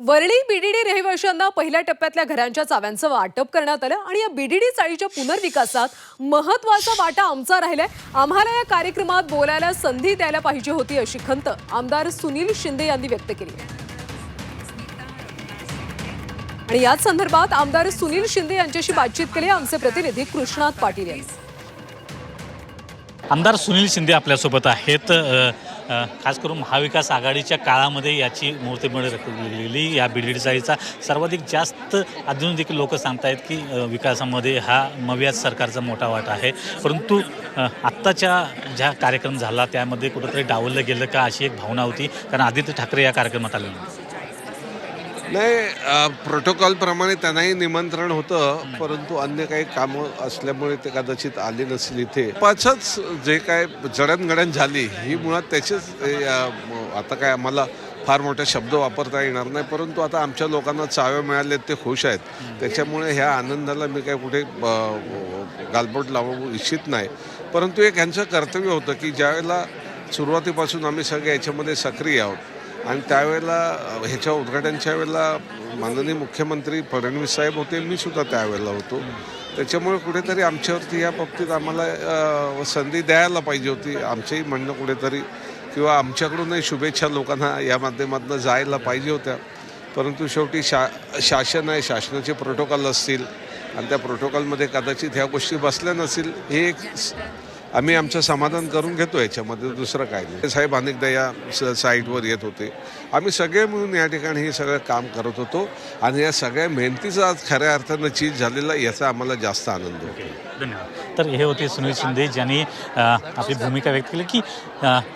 Worli VDD रहिवाशांना पहिल्या टप्प्यातल्या घरांच्या चाव्यांचं वाटप करण्यात आलं आणि या बीडीडी चाळीच्या पुनर्विकासात महत्त्वाचा वाटा आमचा राहिलाय. आम्हाला या कार्यक्रमात बोलायला संधी द्यायला पाहिजे होती अशी खंत आमदार सुनील शिंदे यांनी व्यक्त केली आहे. आणि याच संदर्भात आमदार सुनील शिंदे यांच्याशी बातचीत केली आमचे प्रतिनिधी कृष्णात पाटील यांनी आमदार सुनील शिंदे आपल्यासोबत आहेत. खास करून महाविकास आघाडीच्या काळामध्ये याची मूर्तीमुळे गेलेली या बीडीडी चाळीचा सर्वाधिक जास्त अजून देखील लोक सांगतायत की विकासामध्ये हा मव्याज सरकारचा मोठा वाटा आहे. परंतु आत्ताच्या ज्या कार्यक्रम झाला त्यामध्ये कुठंतरी डावललं गेलं का अशी एक भावना होती. कारण आदित्य ठाकरे या कार्यक्रमात आले नव्हते. नाही प्रोटोकॉलप्रमाणे त्यांनाही निमंत्रण होतं परंतु अन्य काही कामं असल्यामुळे ते कदाचित आले नसतील इथे. पाचच जे काय जडणघडण झाली ही मुळात त्याचेच आता काय आम्हाला फार मोठे शब्द वापरता येणार नाही परंतु आता आमच्या लोकांना चाव्या मिळाल्यात ते खुश आहेत. त्याच्यामुळे ह्या आनंदाला मी काय कुठे गालबोट लावू इच्छित नाही. परंतु एक यांचं कर्तव्य होतं की ज्यावेळेला सुरुवातीपासून आम्ही सगळे याच्यामध्ये सक्रिय आहोत. आणि त्यावेळेला ह्याच्या उद्घाटनच्या वेळेला माननीय मुख्यमंत्री फडणवीस साहेब होते मी सुद्धा त्यावेळेला होतो. त्याच्यामुळे कुठेतरी आमच्यावरती या बाबतीत आम्हाला संधी द्यायला पाहिजे होती. आमचंही म्हणणं कुठेतरी किंवा आमच्याकडूनही शुभेच्छा लोकांना या माध्यमातून जायला पाहिजे होत्या. परंतु शेवटी शा शासन आहे शासनाचे प्रोटोकॉल असतील आणि त्या प्रोटोकॉलमध्ये कदाचित ह्या गोष्टी बसल्या नसतील हे एक आम्ही आमचं समाधान करून घेतो याच्यामध्ये दुसरं काय नाही. साहेब अनेकदा या स साईटवर येत होते. आम्ही सगळे मिळून या ठिकाणी हे सगळं काम करत होतो आणि या सगळ्या मेहनतीचा आज खऱ्या अर्थानं चीज झालेला याचा आम्हाला जास्त आनंद होतो. धन्यवाद. तर हे होते सुनील शिंदे ज्यांनी आपली भूमिका व्यक्त केली की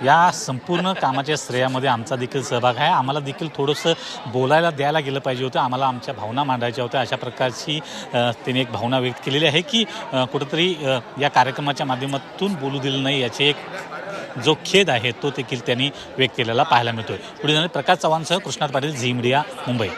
या संपूर्ण कामाच्या श्रेयामध्ये आमचा देखील सहभाग आहे. आम्हाला देखील थोडंसं बोलायला द्यायला गेलं पाहिजे होतं. आम्हाला आमच्या भावना मांडायच्या होत्या. अशा प्रकारची त्यांनी एक भावना व्यक्त केलेली आहे की कुठंतरी या कार्यक्रमाच्या माध्यमातून बोलू दिलं नाही याचे एक जो खेद आहे तो देखील त्यांनी व्यक्त केलेला पाहायला मिळतोय. पुढे प्रकाश चव्हाणसह कृष्णात पाटील झी मीडिया मुंबई.